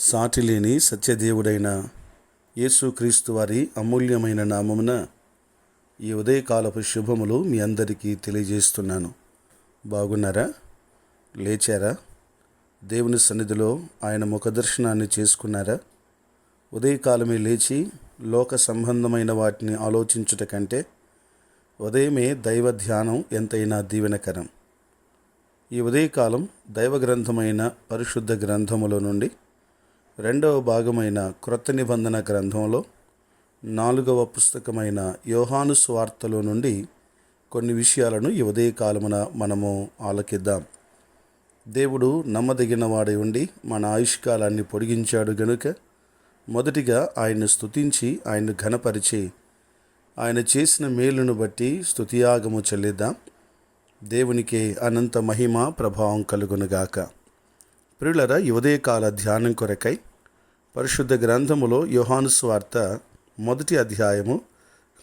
సాటిలేని సత్యదేవుడైన యేసుక్రీస్తు వారి అమూల్యమైన నామమున ఈ ఉదయకాలపు శుభములు మీ అందరికీ తెలియజేస్తున్నాను. బాగున్నారా? లేచారా? దేవుని సన్నిధిలో ఆయన ముఖదర్శనాన్ని చేసుకున్నారా? ఉదయకాలమే లేచి లోక సంబంధమైన వాటిని ఆలోచించుట కంటే ఉదయమే దైవ ధ్యానం ఎంతైనా దీవెనకరం. ఈ ఉదయకాలం దైవ గ్రంథమైన పరిశుద్ధ గ్రంథములో నుండి రెండవ భాగమైన క్రొత్త నిబంధన గ్రంథంలో నాలుగవ పుస్తకమైన యోహాను స్వార్తలో నుండి కొన్ని విషయాలను ఈ ఉదయకాలమున మనము ఆలకిద్దాం. దేవుడు నమ్మదగిన వాడై ఉండి మన ఆయుష్కాలాన్ని పొడిగించాడు గనుక మొదటిగా ఆయన్ను స్తుతించి ఆయన్ను ఘనపరిచి ఆయన చేసిన మేలును బట్టి స్తుతియాగము చెల్లిద్దాం. దేవునికి అనంత మహిమ ప్రభావం కలుగునుగాక. ప్రియులర ఈ ఉదయకాల ధ్యానం కొరకై పరిశుద్ధ గ్రంథములో యోహాను స్వార్త మొదటి అధ్యాయము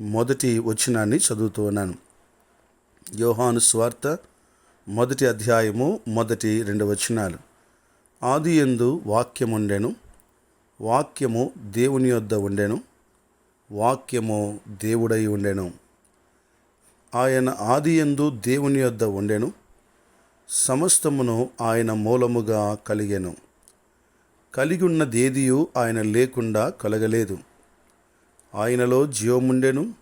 మొదటి వచనాన్ని చదువుతూ ఉన్నాను. యోహాను స్వార్త మొదటి అధ్యాయము మొదటి రెండు వచనాలు. ఆది ఎందు వాక్యముండెను వాక్యము దేవుని యొద్ద ఉండెను వాక్యము దేవుడై ఉండెను. ఆయన ఆది ఎందు దేవుని యొద్ద ఉండెను సమస్తమును ఆయన మూలముగా కలిగెను. కలిగి ఉన్నదేదియు ఆయన లేకుండా కలగలేదు. ఆయనలో జీవముండెను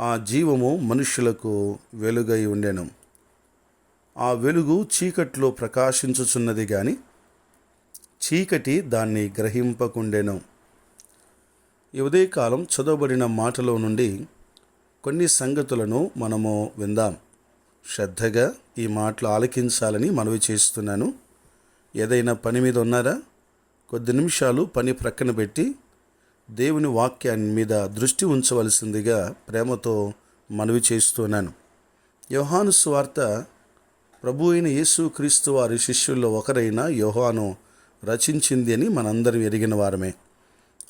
ఆ జీవము మనుష్యులకు వెలుగై ఉండెను. ఆ వెలుగు చీకట్లో ప్రకాశించుచున్నది కానీ చీకటి దాన్ని గ్రహింపకుండెను. ఈ ఉదయకాలం చదవబడిన మాటలో నుండి కొన్ని సంగతులను మనము విందాం. శ్రద్ధగా ఈ మాటలు ఆలకించాలని మనవి చేస్తున్నాను. ఏదైనా పని మీద ఉన్నారా? కొద్ది నిమిషాలు పని ప్రక్కన పెట్టి దేవుని వాక్యాన్ని మీద దృష్టి ఉంచవలసిందిగా ప్రేమతో మనవి చేస్తున్నాను యోహాను స్వార్త ప్రభు అయిన యేసు క్రీస్తు వారి శిష్యుల్లో ఒకరైన యోహాను రచించింది అని మనందరం ఎరిగిన వారమే.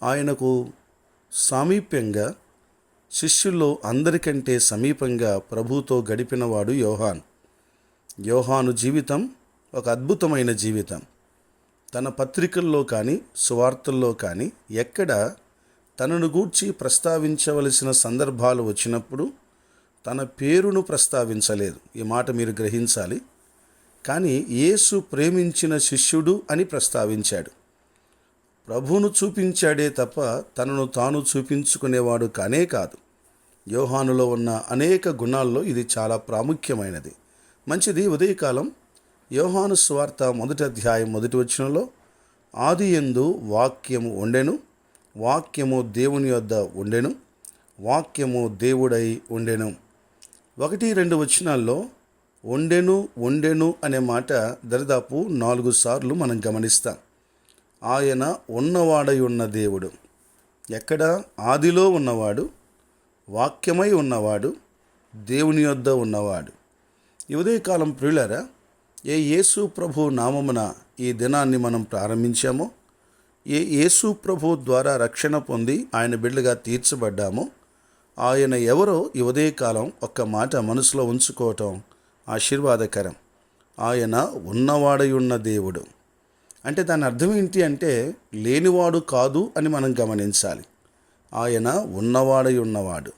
ఆయనకు సామీప్యంగా శిష్యుల్లో అందరికంటే సమీపంగా ప్రభుతో గడిపినవాడు యోహాన్. యోహాను జీవితం ఒక అద్భుతమైన జీవితం. తన పత్రికల్లో కానీ సువార్తల్లో కానీ ఎక్కడ తనను గూర్చి ప్రస్తావించవలసిన సందర్భాలు వచ్చినప్పుడు తన పేరును ప్రస్తావించలేదు. ఈ మాట మీరు గ్రహించాలి. కానీ యేసు ప్రేమించిన శిష్యుడు అని ప్రస్తావించాడు. ప్రభువును చూపించాడే తప్ప తనను తాను చూపించుకునేవాడు కానే కాదు. యోహానులో ఉన్న అనేక గుణాల్లో ఇది చాలా ప్రాముఖ్యమైనది. మంచిది ఉదయకాలం యోహాను స్వార్త మొదటి అధ్యాయం మొదటి వచనంలో ఆది ఎందు వాక్యము ఉండెను వాక్యము దేవుని యొద్ద ఉండెను వాక్యము దేవుడై ఉండెను. ఒకటి రెండు వచనాల్లో ఉండెను ఉండెను అనే మాట దరిదాపు నాలుగు సార్లు మనం గమనిస్తాం. ఆయన ఉన్నవాడై ఉన్న దేవుడు. ఎక్కడ? ఆదిలో ఉన్నవాడు వాక్యమై ఉన్నవాడు దేవుని యొద్ద ఉన్నవాడు. ఈ ఉదయకాలం ప్రియులరా ఏ యేసు ప్రభు నామమున ఈ దినాన్ని మనం ప్రారంభించామో ఏ యేసు ప్రభు ద్వారా రక్షణ పొంది ఆయన బిడ్డగా తీర్చబడ్డామో ఆయన ఎవరో ఈ ఉదయకాలం ఒక్క మాట మనసులో ఉంచుకోవటం ఆశీర్వాదకరం. ఆయన ఉన్నవాడై ఉన్న దేవుడు. అంటే దాని అర్థం ఏంటి అంటే లేనివాడు కాదు అని మనం గమనించాలి. ఆయన ఉన్నవాడై ఉన్నవాడు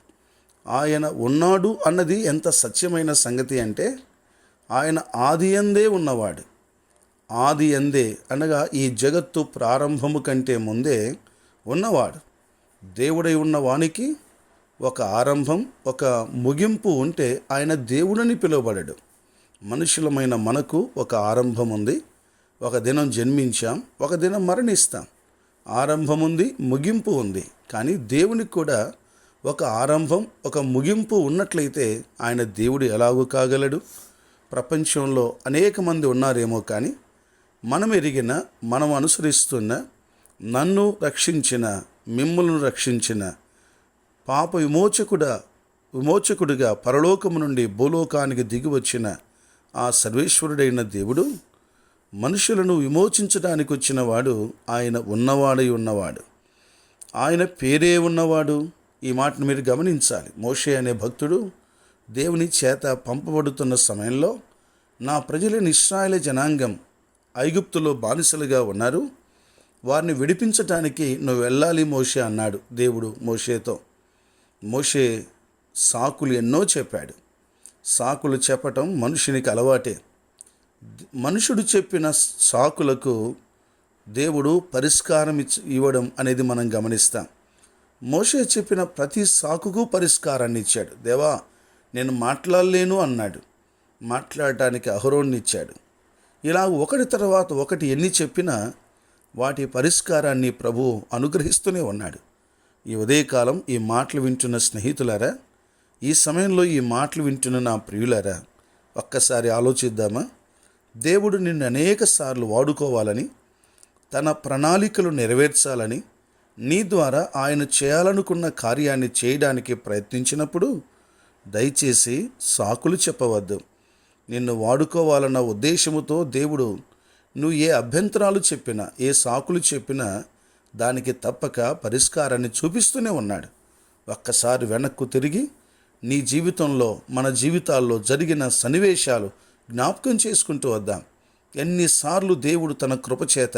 ఆయన ఉన్నాడు అన్నది ఎంత సత్యమైన సంగతి అంటే ఆయన ఆది అందే ఉన్నవాడు. ఆది ఎందే అనగా ఈ జగత్తు ప్రారంభము కంటే ముందే ఉన్నవాడు. దేవుడై ఉన్న వానికి ఒక ఆరంభం ఒక ముగింపు ఉంటే ఆయన దేవుడని పిలువబడడు. మనుషులమైన మనకు ఒక ఆరంభం ఉంది. ఒక దినం జన్మించాం ఒక దినం మరణిస్తాం. ఆరంభం ఉంది ముగింపు ఉంది. కానీ దేవునికి కూడా ఒక ఆరంభం ఒక ముగింపు ఉన్నట్లయితే ఆయన దేవుడు ఎలాగూ కాగలడు? ప్రపంచంలో అనేక మంది ఉన్నారేమో కానీ మనం ఎరిగిన మనం అనుసరిస్తున్న నన్ను రక్షించిన మిమ్మల్ని రక్షించిన పాప విమోచకుడ విమోచకుడిగా పరలోకము నుండి భూలోకానికి దిగి వచ్చిన ఆ సర్వేశ్వరుడైన దేవుడు మనుషులను విమోచించడానికి వచ్చిన వాడు ఆయన ఉన్నవాడై ఉన్నవాడు. ఆయన పేరే ఉన్నవాడు. ఈ మాటను మీరు గమనించాలి. మోషే అనే భక్తుడు దేవుని చేత పంపబడుతున్న సమయంలో నా ప్రజలైన ఇస్రాయేల్ జనాంగం ఐగుప్తులో బానిసలుగా ఉన్నారు. వారిని విడిపించటానికి నువ్వు వెళ్ళాలి మోషే అన్నాడు దేవుడు మోషేతో. మోషే సాకులు ఎన్నో చెప్పాడు. సాకులు చెప్పటం మనుషునికి అలవాటే. మనుషుడు చెప్పిన సాకులకు దేవుడు పరిష్కారం ఇచ్చి ఇవ్వడం అనేది మనం గమనిస్తాం. మోషే చెప్పిన ప్రతి సాకుకు పరిష్కారాన్ని ఇచ్చాడు. దేవా నేను మాట్లాడలేను అన్నాడు. మాట్లాడటానికి అహరోన్ని ఇచ్చాడు ఇలా ఒకటి తర్వాత ఒకటి ఎన్ని చెప్పినా వాటి పరిష్కారాన్ని ప్రభు అనుగ్రహిస్తూనే ఉన్నాడు. ఈ ఉదయకాలం ఈ మాటలు వింటున్న స్నేహితులారా ఈ సమయంలో ఈ మాటలు వింటున్న నా ప్రియులారా ఒక్కసారి ఆలోచిద్దామా? దేవుడు నిన్ను అనేక సార్లు వాడుకోవాలని తన ప్రణాళికలు నెరవేర్చాలని నీ ద్వారా ఆయన చేయాలనుకున్న కార్యాన్ని చేయడానికి ప్రయత్నించినప్పుడు దయచేసి సాకులు చెప్పవద్దు. నిన్ను వాడుకోవాలన్న ఉద్దేశముతో దేవుడు నువ్వు ఏ అభ్యంతరాలు చెప్పినా ఏ సాకులు చెప్పినా దానికి తప్పక పరిష్కారాన్ని చూపిస్తూనే ఉన్నాడు. ఒక్కసారి వెనక్కు తిరిగి నీ జీవితంలో మన జీవితాల్లో జరిగిన సన్నివేశాలు జ్ఞాపకం చేసుకుంటూ వద్దాం. ఎన్నిసార్లు దేవుడు తన కృపచేత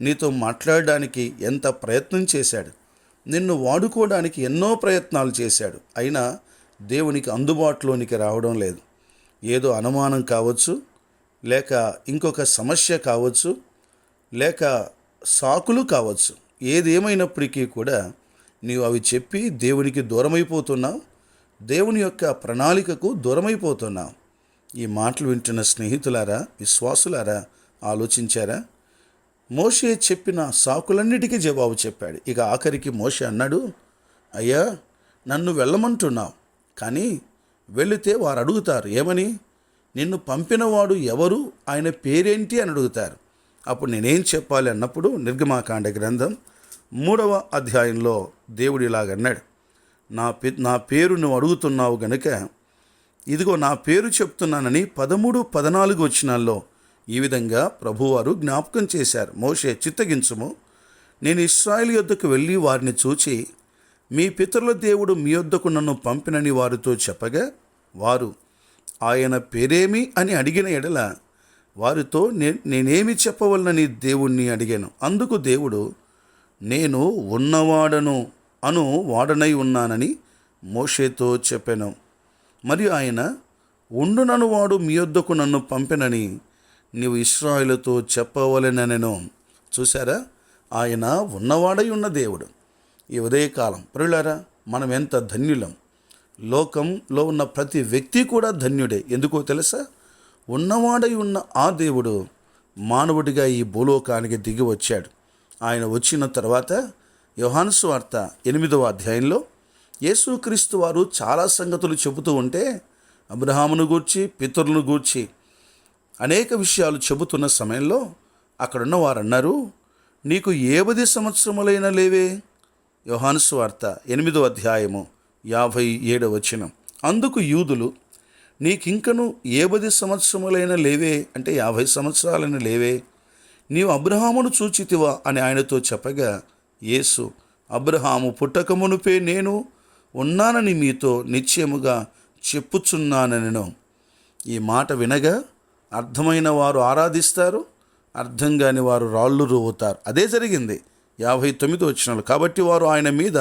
నీతో మాట్లాడడానికి ఎంత ప్రయత్నం చేశాడు. నిన్ను వాడుకోవడానికి ఎన్నో ప్రయత్నాలు చేశాడు. అయినా దేవునికి అందుబాటులోనికి రావడం లేదు. ఏదో అనుమానం కావచ్చు లేక ఇంకొక సమస్య కావచ్చు లేక సాకులు కావచ్చు. ఏదేమైనప్పటికీ కూడా నీవు అవి చెప్పి దేవునికి దూరమైపోతున్నావు. దేవుని యొక్క ప్రణాళికకు దూరమైపోతున్నావు. ఈ మాటలు వింటున్న స్నేహితులారా విశ్వాసులారా ఆలోచించారా? మోషే చెప్పిన సాకులన్నిటికీ జవాబు చెప్పాడు. ఇక ఆఖరికి మోషే అన్నాడు అయ్యా నన్ను వెళ్ళమంటున్నావు. కానీ వెళితే వారు అడుగుతారు ఏమని? నిన్ను పంపినవాడు ఎవరు? ఆయన పేరేంటి? అని అడుగుతారు. అప్పుడు నేనేం చెప్పాలి అన్నప్పుడు నిర్గమాకాండ గ్రంథం మూడవ అధ్యాయంలో దేవుడు ఇలాగన్నాడు నా పే నా పేరు నువ్వు అడుగుతున్నావు గనుక ఇదిగో నా పేరు చెప్తున్నానని పదమూడు పద్నాలుగు వచ్చినాల్లో ఈ విధంగా ప్రభువారు జ్ఞాపకం చేశారు. మోషే చిత్తగించుము. నేను ఇస్రాయిల్ యొద్దకు వెళ్ళి వారిని చూచి మీ పితరుల దేవుడు మీ వద్దకు నన్ను పంపినని వారితో చెప్పగా వారు ఆయన పేరేమి? అని అడిగిన ఎడల వారితో నే నేనేమి చెప్పవలనని దేవుణ్ణి అడిగాను. అందుకు దేవుడు నేను ఉన్నవాడను అను వాడనై ఉన్నానని మోషేతో చెప్పాను. మరియు ఆయన ఉండునను వాడు మీ వద్దకు నన్ను పంపినని నీవు ఇస్రాయిలతో చెప్పవలెననెను. చూసారా ఆయన ఉన్నవాడై ఉన్న దేవుడు. ఈ ఉదయకాలం. ప్రియులారా మనం ఎంత ధన్యులం. లోకంలో ఉన్న ప్రతి వ్యక్తి కూడా ధన్యుడే. ఎందుకో తెలుసా? ఉన్నవాడై ఉన్న ఆ దేవుడు మానవుడిగా ఈ భూలోకానికి దిగి వచ్చాడు. ఆయన వచ్చిన తర్వాత యోహాను వార్త ఎనిమిదవ అధ్యాయంలో యేసుక్రీస్తు వారు చాలా సంగతులు చెబుతూ ఉంటే అబ్రహామును గూర్చి పితరులను గూర్చి అనేక విషయాలు చెబుతున్న సమయంలో అక్కడున్న వారు అన్నారు నీకు ఏబది సంవత్సరములైన లేవే? యోహానుసు వార్త ఎనిమిదో అధ్యాయము యాభై ఏడవ వచనం. అందుకు యూదులు నీకింకను ఏబది సంవత్సరములైన లేవే? అంటే యాభై సంవత్సరాలైన లేవే? నీవు అబ్రహామును చూచితివా? అని ఆయనతో చెప్పగా యేసు అబ్రహాము పుట్టకమునుపే నేను ఉన్నానని మీతో నిశ్చయముగా చెప్పుచున్నానను ఈ మాట వినగా అర్థమైన వారు ఆరాధిస్తారు అర్థం కాని వారు రాళ్ళు రువ్వుతారు. అదే జరిగింది. యాభై తొమ్మిది వచ్చినాలు కాబట్టి వారు ఆయన మీద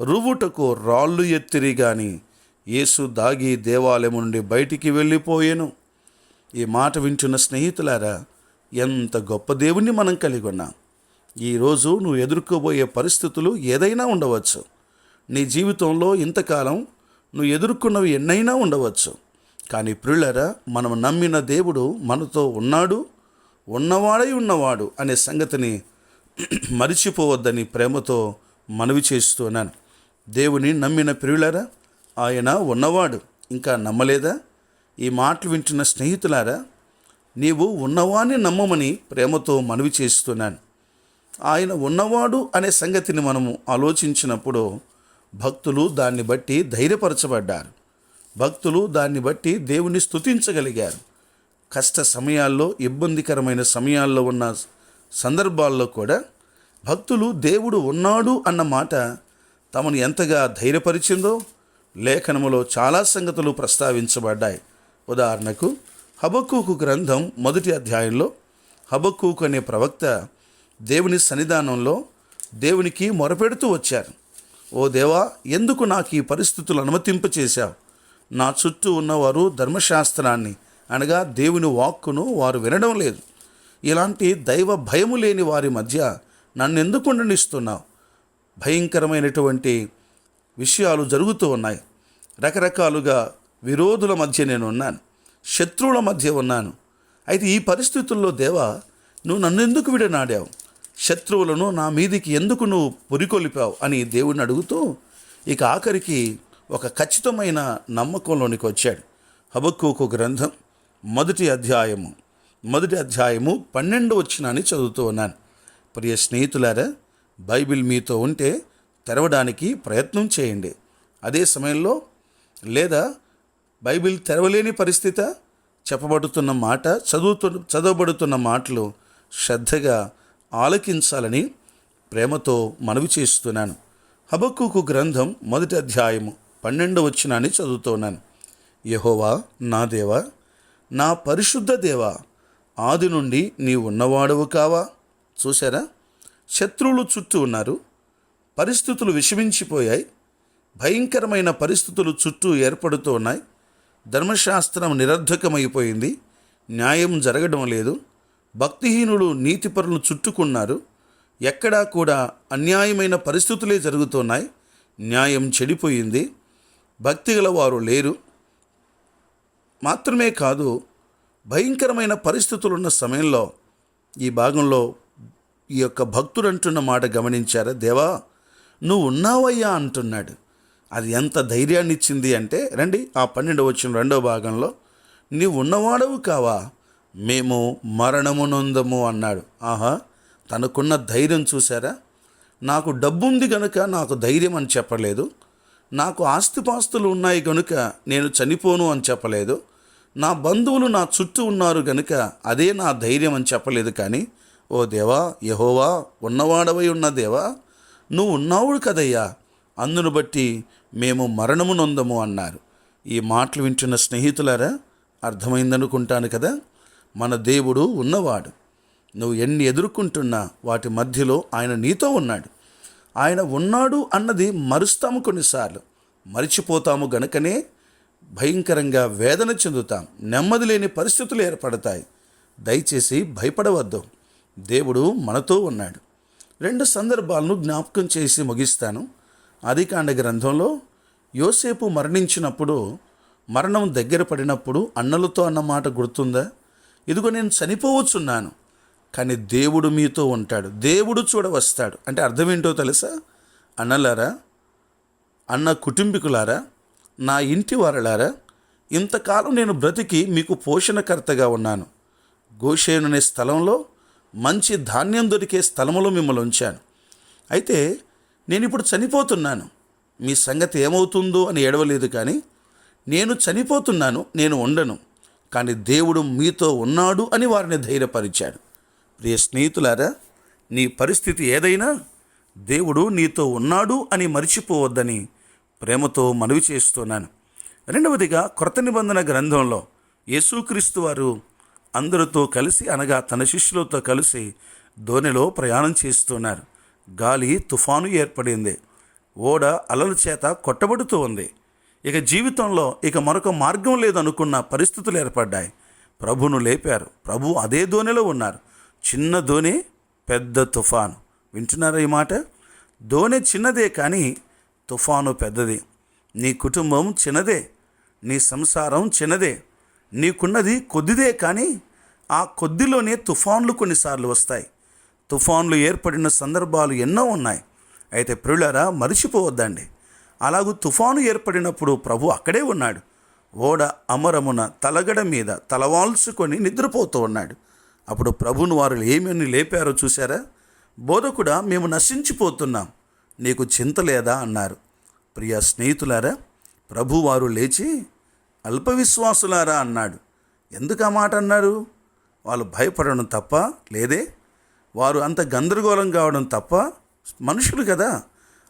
రువుటకు రాళ్ళు ఎత్తిరి గాని యేసు దాగి దేవాలయం నుండి బయటికి వెళ్ళిపోయాను. ఈ మాట వింటున్న స్నేహితులారా ఎంత గొప్ప దేవుణ్ణి మనం కలిగి ఉన్నాం. ఈరోజు నువ్వు ఎదుర్కోబోయే పరిస్థితులు ఏదైనా ఉండవచ్చు. నీ జీవితంలో ఇంతకాలం నువ్వు ఎదుర్కొన్నవి ఎన్నైనా ఉండవచ్చు. కానీ ప్రియులరా మనం నమ్మిన దేవుడు మనతో ఉన్నాడు ఉన్నవాడై ఉన్నవాడు అనే సంగతిని మరిచిపోవద్దని ప్రేమతో మనవి చేస్తున్నాను. దేవుని నమ్మిన ప్రియులారా ఆయన ఉన్నవాడు ఇంకా నమ్మలేదా? ఈ మాటలు వింటున్న స్నేహితులారా నీవు ఉన్నవాణ్ణి నమ్మమని ప్రేమతో మనవి చేస్తున్నాను. ఆయన ఉన్నవాడు అనే సంగతిని మనము ఆలోచించినప్పుడు భక్తులు దాన్ని బట్టి ధైర్యపరచబడ్డారు. భక్తులు దాన్ని బట్టి దేవుని స్తుతించగలిగారు. కష్ట సమయాల్లో ఇబ్బందికరమైన సమయాల్లో ఉన్న సందర్భాల్లో కూడా భక్తులు దేవుడు ఉన్నాడు అన్న మాట తమను ఎంతగా ధైర్యపరిచిందో లేఖనములో చాలా సంగతులు ప్రస్తావించబడ్డాయి. ఉదాహరణకు హబక్కూకు గ్రంథం మొదటి అధ్యాయంలో హబక్కూకు అనే ప్రవక్త దేవుని సన్నిధానంలో దేవునికి మొరపెడుతూ వచ్చారు. ఓ దేవా ఎందుకు నాకు ఈ పరిస్థితులు అనుమతింపచేశావు నా చుట్టూ ఉన్నవారు ధర్మశాస్త్రాన్ని అనగా దేవుని వాక్కును వారు వినడం లేదు. ఇలాంటి దైవ భయము లేని వారి మధ్య నన్నెందుకు ఉండనిస్తున్నావు? భయంకరమైనటువంటి విషయాలు జరుగుతూ ఉన్నాయి. రకరకాలుగా విరోధుల మధ్య నేను ఉన్నాను శత్రువుల మధ్య ఉన్నాను. అయితే ఈ పరిస్థితుల్లో దేవా నువ్వు నన్ను ఎందుకు విడనాడావు? శత్రువులను నా మీదికి ఎందుకు నువ్వు పురికొలిపావు? అని దేవుడిని అడుగుతూ ఇక ఆఖరికి ఒక ఖచ్చితమైన నమ్మకంలోనికి వచ్చాడు. హబక్కుకు గ్రంథం మొదటి అధ్యాయము. మొదటి అధ్యాయము పన్నెండు వచ్చినాన్ని చదువుతూ ఉన్నాను. ప్రియ స్నేహితులారా బైబిల్ మీతో ఉంటే తెరవడానికి ప్రయత్నం చేయండి. అదే సమయంలో లేదా బైబిల్ తెరవలేని పరిస్థితి చెప్పబడుతున్న మాట చదువుతు చదవబడుతున్న మాటలు శ్రద్ధగా ఆలకించాలని ప్రేమతో మనవి చేస్తున్నాను. హబక్కుకు గ్రంథం మొదటి అధ్యాయము పన్నెండు వచ్చినాన్ని చదువుతున్నాను యహోవా నా దేవా నా పరిశుద్ధ దేవా ఆది నుండి నీ ఉన్నవాడవు కావా? చూసారా శత్రువులు చుట్టూ ఉన్నారు. పరిస్థితులు విషమించిపోయాయి. భయంకరమైన పరిస్థితులు చుట్టూ ఏర్పడుతూ ఉన్నాయి. ధర్మశాస్త్రం నిరర్ధకమైపోయింది. న్యాయం జరగడం లేదు. భక్తిహీనులు నీతిపరులు చుట్టుకున్నారు. ఎక్కడా కూడా అన్యాయమైన పరిస్థితులే జరుగుతున్నాయి. న్యాయం చెడిపోయింది. భక్తి గల వారు లేరు. మాత్రమే కాదు భయంకరమైన పరిస్థితులున్న సమయంలో ఈ భాగంలో ఈ యొక్క భక్తుడు అంటున్న మాట గమనించారా? దేవా నువ్వు ఉన్నావయ్యా అంటున్నాడు. అది ఎంత ధైర్యాన్ని ఇచ్చింది అంటే రండి ఆ పన్నెండు వచ్చిన రెండో భాగంలో నీవు ఉన్నవాడవు కావా? మేము మరణము నొందము అన్నాడు. ఆహా తనకున్న ధైర్యం చూసారా నాకు డబ్బుంది గనుక నాకు ధైర్యం అని చెప్పలేదు. నాకు ఆస్తిపాస్తులు ఉన్నాయి గనుక నేను చనిపోను అని చెప్పలేదు. నా బంధువులు నా చుట్టూ ఉన్నారు గనుక అదే నా ధైర్యం అని చెప్పలేదు కానీ ఓ దేవా యహోవా ఉన్నవాడవై ఉన్న దేవా నువ్వు ఉన్నావుడు కదయ్యా. అందును బట్టి మేము మరణము నొందము అన్నారు. ఈ మాటలు వింటున్న స్నేహితులారా అర్థమైందనుకుంటాను కదా? మన దేవుడు ఉన్నవాడు. నువ్వు ఎన్ని ఎదుర్కొంటున్నా వాటి మధ్యలో ఆయన నీతో ఉన్నాడు. ఆయన ఉన్నాడు అన్నది మరుస్తాము కొన్నిసార్లు. మరిచిపోతాము గనుకనే భయంకరంగా వేదన చెందుతాం. నెమ్మది లేని పరిస్థితులు ఏర్పడతాయి. దయచేసి భయపడవద్దు. దేవుడు మనతో ఉన్నాడు. రెండు సందర్భాలను జ్ఞాపకం చేసి ముగిస్తాను. ఆదికాండ గ్రంథంలో యోసేపు మరణించినప్పుడు మరణం దగ్గర పడినప్పుడు అన్నలతో అన్న మాట గుర్తుందా? ఇదిగో నేను చనిపోవచ్చున్నాను కానీ దేవుడు మీతో ఉంటాడు. దేవుడు చూడవస్తాడు. అంటే అర్థం ఏంటో తెలుసా? అన్నలారా? అన్న కుటుంబీకులారా? నా ఇంటి వారలారా ఇంతకాలం నేను బ్రతికి మీకు పోషణకర్తగా ఉన్నాను. గోషేను అనే స్థలంలో మంచి ధాన్యం దొరికే స్థలంలో మిమ్మల్ని ఉంచాను. అయితే నేను ఇప్పుడు చనిపోతున్నాను. మీ సంగతి ఏమవుతుందో అని ఏడవలేదు కానీ నేను చనిపోతున్నాను నేను ఉండను. కానీ దేవుడు మీతో ఉన్నాడు అని వారిని ధైర్యపరిచాడు. ప్రియ స్నేహితులారా నీ పరిస్థితి ఏదైనా దేవుడు నీతో ఉన్నాడు అని మరిచిపోవద్దని ప్రేమతో మనవి చేస్తున్నాను. రెండవదిగా కొత్త నిబంధన గ్రంథంలో యేసుక్రీస్తు వారు అందరితో కలిసి అనగా తన శిష్యులతో కలిసి దోణిలో ప్రయాణం చేస్తున్నారు. గాలి తుఫాను ఏర్పడింది. ఓడ అలల చేత కొట్టబడుతూ ఉంది. ఇక జీవితంలో ఇక మరొక మార్గం లేదనుకున్న పరిస్థితులు ఏర్పడ్డాయి. ప్రభును లేపారు. ప్రభు అదే దోణిలో ఉన్నారు. చిన్న దోణి పెద్ద తుఫాను. వింటున్నారా ఈ మాట? ధోని చిన్నదే కానీ తుఫాను పెద్దది. నీ కుటుంబం చిన్నదే నీ సంసారం చిన్నదే. నీకున్నది కొద్దిదే కానీ ఆ కొద్దిలోనే తుఫాన్లు కొన్నిసార్లు వస్తాయి. తుఫాన్లు ఏర్పడిన సందర్భాలు ఎన్నో ఉన్నాయి. అయితే ప్రియులారా మరిచిపోవద్దండి. అలాగూ తుఫాను ఏర్పడినప్పుడు ప్రభు అక్కడే ఉన్నాడు. ఓడ అమరమున తలగడ మీద తలవాల్చుకొని నిద్రపోతూ ఉన్నాడు. అప్పుడు ప్రభును వారు ఏమేమి లేపారో చూసారా బోధకుడా మేము నశించిపోతున్నాం. నీకు చింత లేదా? అన్నారు. ప్రియ స్నేహితులారా ప్రభువారు లేచి అల్పవిశ్వాసులారా అన్నాడు. ఎందుకు ఆ మాట అన్నారు? వాళ్ళు భయపడడం తప్ప లేదే? వారు అంత గందరగోళం కావడం తప్ప మనుషులు కదా?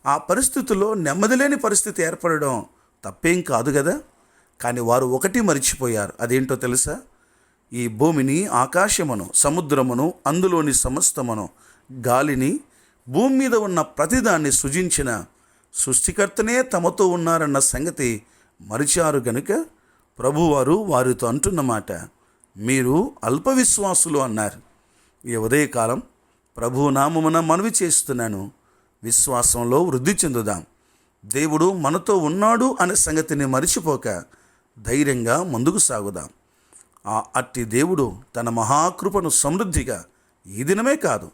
ఆ పరిస్థితుల్లో నెమ్మది లేని పరిస్థితి ఏర్పడడం తప్పేం కాదు కదా? కానీ వారు ఒకటి మరిచిపోయారు. అదేంటో తెలుసా? ఈ భూమిని ఆకాశమును సముద్రమును అందులోని సమస్తమును గాలిని భూమి మీద ఉన్న ప్రతిదాన్ని సృజించిన సృష్టికర్తనే తమతో ఉన్నారన్న సంగతి మరిచారు గనుక ప్రభువారు వారితో అంటున్నమాట మీరు అల్ప విశ్వాసులు అన్నారు. ఈ ఉదయకాలం ప్రభు నామమున మనవి చేస్తున్నాను. విశ్వాసంలో వృద్ధి చెందుదాం. దేవుడు మనతో ఉన్నాడు అనే సంగతిని మరిచిపోక ధైర్యంగా ముందుకు సాగుదాం. ఆ అట్టి దేవుడు తన మహాకృపను సమృద్ధిగా ఈ దినమే కాదు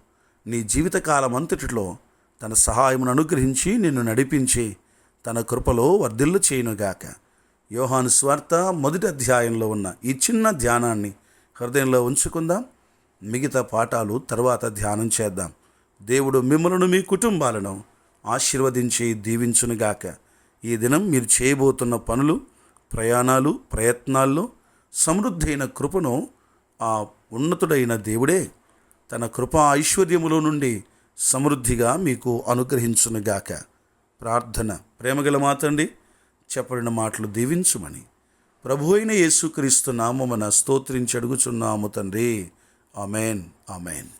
నీ జీవితకాలం అంతటిలో తన సహాయమును అనుగ్రహించి నిన్ను నడిపించి తన కృపలో వర్ధిల్లు చేయునుగాక. యోహాను స్వార్త మొదటి అధ్యాయంలో ఉన్న ఈ చిన్న ధ్యానాన్ని హృదయంలో ఉంచుకుందాం. మిగతా పాఠాలు తర్వాత ధ్యానం చేద్దాం. దేవుడు మిమ్మలను మీ కుటుంబాలను ఆశీర్వదించి దీవించునుగాక. ఈ దినం మీరు చేయబోతున్న పనులు ప్రయాణాలు ప్రయత్నాల్లో సమృద్ధైన కృపను ఆ ఉన్నతుడైన దేవుడే తన కృపా ఐశ్వర్యములో నుండి సమృద్ధిగా మీకు అనుగ్రహించునుగాక. ప్రార్థన ప్రేమగల మాతండి చెప్పడిన మాటలు దీవించుమని. ప్రభు అయిన యేసుక్రీస్తు నామమున స్తోత్రించడుగుచున్నాము తండ్రి. Amen amen.